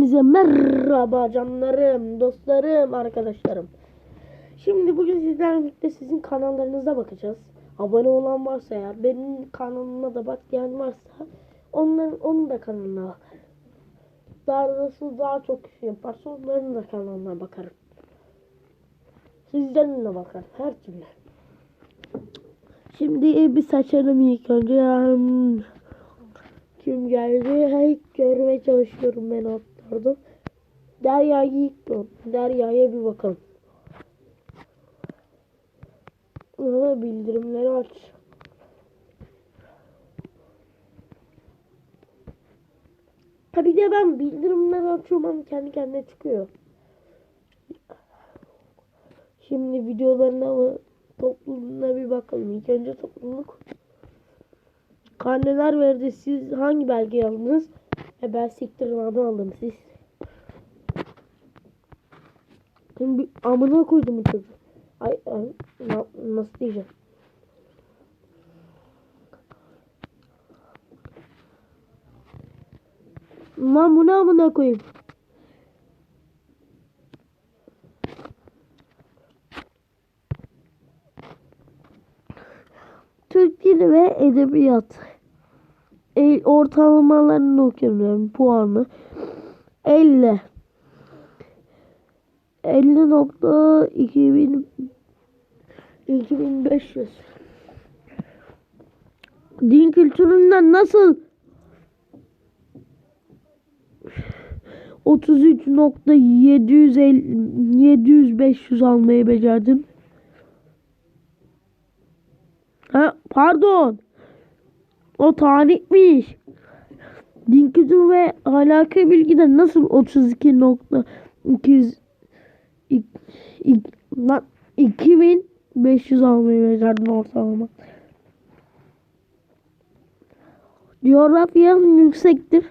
Hepinize merhaba canlarım, dostlarım, arkadaşlarım. Şimdi bugün sizlerle birlikte sizin kanallarınıza bakacağız. Abone olan varsa ya, benim kanalıma da bak diyen varsa onların onun da kanalına bak. Daha doğrusu daha çok kişi yaparsa onların da kanalına bakarım. Sizlerin de bakarım her türlü. Şimdi bir saçalım ilk önce. Kim geldi? Hey, görmeye çalışıyorum ben atlardım. Derya'yı ilk Derya'ya bir bakalım. Aha, bildirimleri aç. Ha bir de ben bildirimleri açıyorum ama kendi kendine çıkıyor. Şimdi videolarına mı topluluğuna bir bakalım. İlk önce topluluk. Karneler verdi. Siz hangi belgeyi aldınız? E ben siktirmadan aldım siz. Şimdi amına koydum bu çocuğu. Ay, ay na- nasıl diyeceğim? Lan bu ne amına koyayım? Türk Dili ve Edebiyat. El, ortalamalarını okuyorum puanı. 50. 50 nokta 2000 2500. Din kültüründen nasıl 33.700 700 500 almayı becerdin? Ha, pardon. O tarihmiş. Din kültürü ve alaka bilgide nasıl 32.200 İk- ik- lan 2500 almayı becerdin ortalama. Coğrafyanın yüksektir.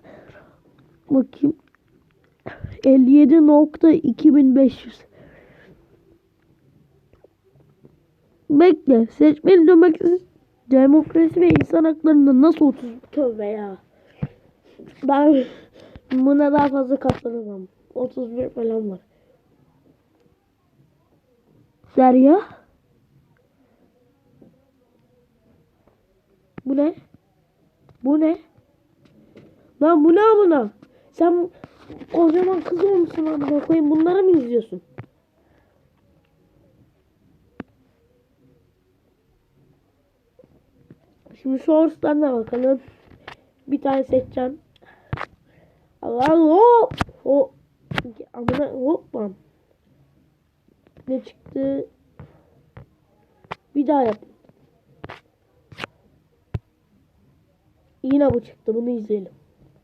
Bakayım. 57.2500. Bekle. Seçmeli demokrasi, demokrasi ve insan haklarında nasıl 30 tövbe ya. Ben buna daha fazla katlanamam. 31 falan var. Derya. Bu ne? Bu ne? Lan bu ne amına? Sen kocaman kız olmuşsun amına koyayım. Bunları mı izliyorsun? Şimdi shortslarına bakalım. Bir tane seçeceğim. Allah hop. Hop. Amına hop bam. Ne çıktı? Bir daha yap. Yine bu çıktı. Bunu izleyelim.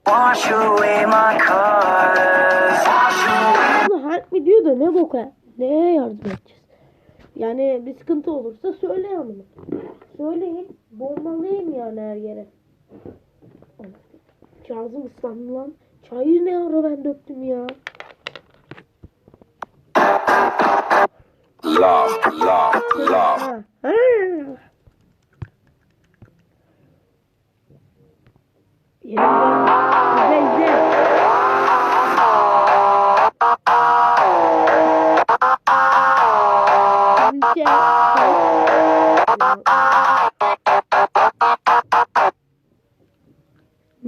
Wash away my colors. Wash away. Diyor da ne boka? Neye yardım edeceğiz? Yani bir sıkıntı olursa söyle yanıma. Söyleyin. Bombalayayım yani her yere. Kazım ıslandı lan. Çayı ne ara ben döktüm ya. Love, love, love. Ha. Ha. Ne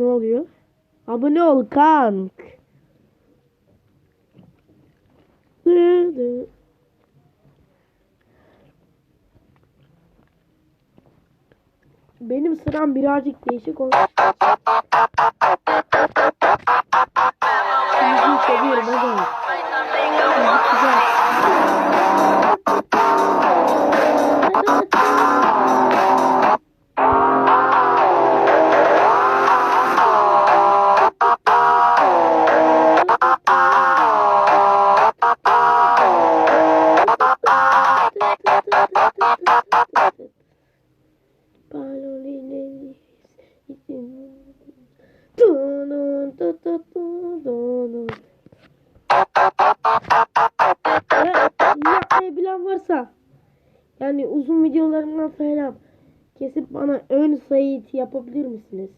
oluyor? Abone ol kank. Benim sıram birazcık değişik olmuş. Sayit yapabilir misiniz?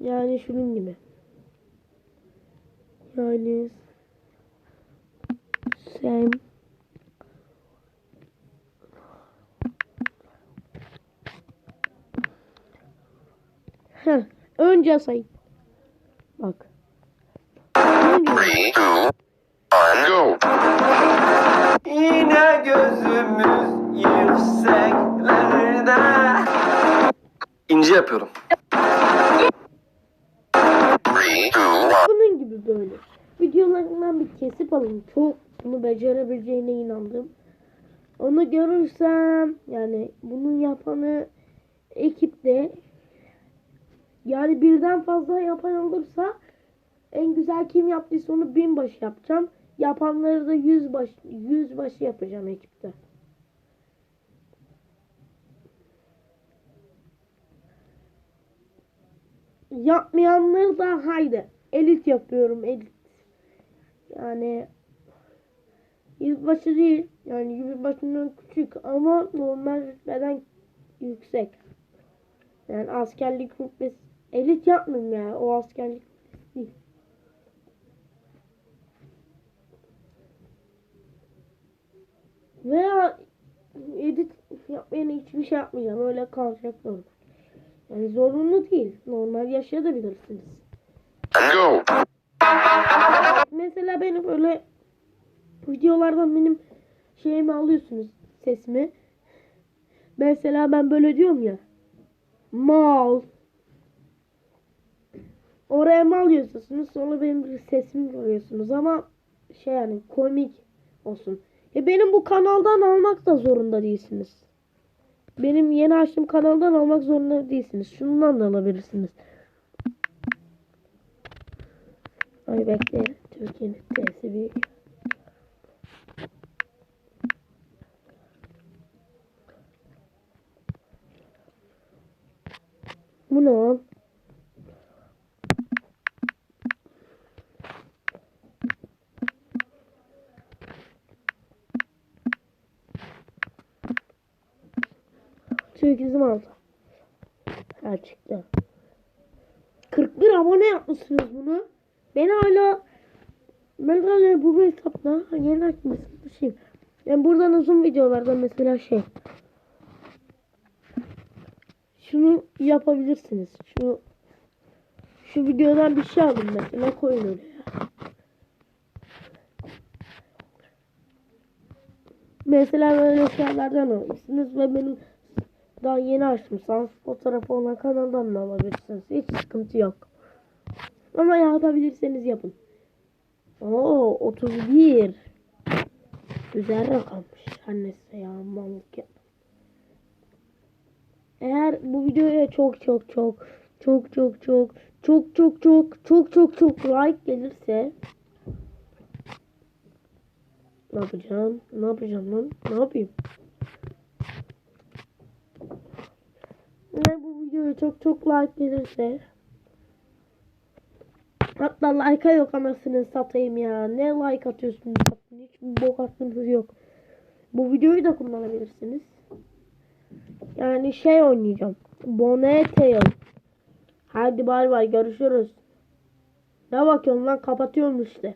Yani şunun gibi. Yani Sam Heh, önce say. Bak. Önce-. Yine gözümüz yükseklerde. İnce yapıyorum. Bunun gibi böyle. Videolarından bir kesip alın. Çok bunu becerebileceğine inandım. Onu görürsem yani bunu yapanı ekipte yani birden fazla yapan olursa en güzel kim yaptıysa onu binbaşı yapacağım. Yapanları da yüzbaşı, yüzbaşı yapacağım ekipte. Yapmayanları da haydi. Elit yapıyorum elit. Yani yüzbaşı değil. Yani yüzbaşından küçük ama normal rütbeden yüksek. Yani askerlik rütbesi elit yapmıyorum yani. O askerlik değil. Veya edit yapmayana hiçbir şey yapmayacağım. Öyle kalacak normal. Yani zorunlu değil. Normal yaşayabilirsiniz. Go. Mesela benim öyle videolardan benim şeyimi alıyorsunuz sesimi. Mesela ben böyle diyorum ya. Mal. Oraya mal yazıyorsunuz. Sonra benim bir sesimi görüyorsunuz ama şey yani komik olsun. E benim bu kanaldan almak da zorunda değilsiniz. Benim yeni açtığım kanaldan almak zorunda değilsiniz. Şundan da alabilirsiniz. Ay bekle. Türkiye'nin T'si büyük. Bu ne lan? Türkizm aldı. Ha çıktı. 41 abone yapmışsınız bunu. Ben hala ben hala bu hesapta yeni açmışım şey. Yani buradan uzun videolarda mesela şey. Şunu yapabilirsiniz. Şu şu videodan bir şey alın mesela koyun oraya. Mesela böyle şeylerden alırsınız ve benim daha yeni açtım. Sans fotoğrafı olan kanaldan da alabilirsiniz. Hiç sıkıntı yok. Ama yapabilirseniz yapın. Oo 31. Güzel rakammış. Neyse ya mallık yap. Eğer bu videoya çok çok çok çok çok çok çok çok çok çok çok çok like gelirse ne yapacağım? Ne yapacağım lan? Ne yapayım? Eğer bu videoya çok çok like gelirse Hatta like'a yok anasını satayım ya. Ne like atıyorsunuz? Hiç bok attığınız yok. Bu videoyu da kullanabilirsiniz. Yani şey oynayacağım. Bonetail. Hadi bay bay görüşürüz. Ne bakıyorsun lan kapatıyorum işte.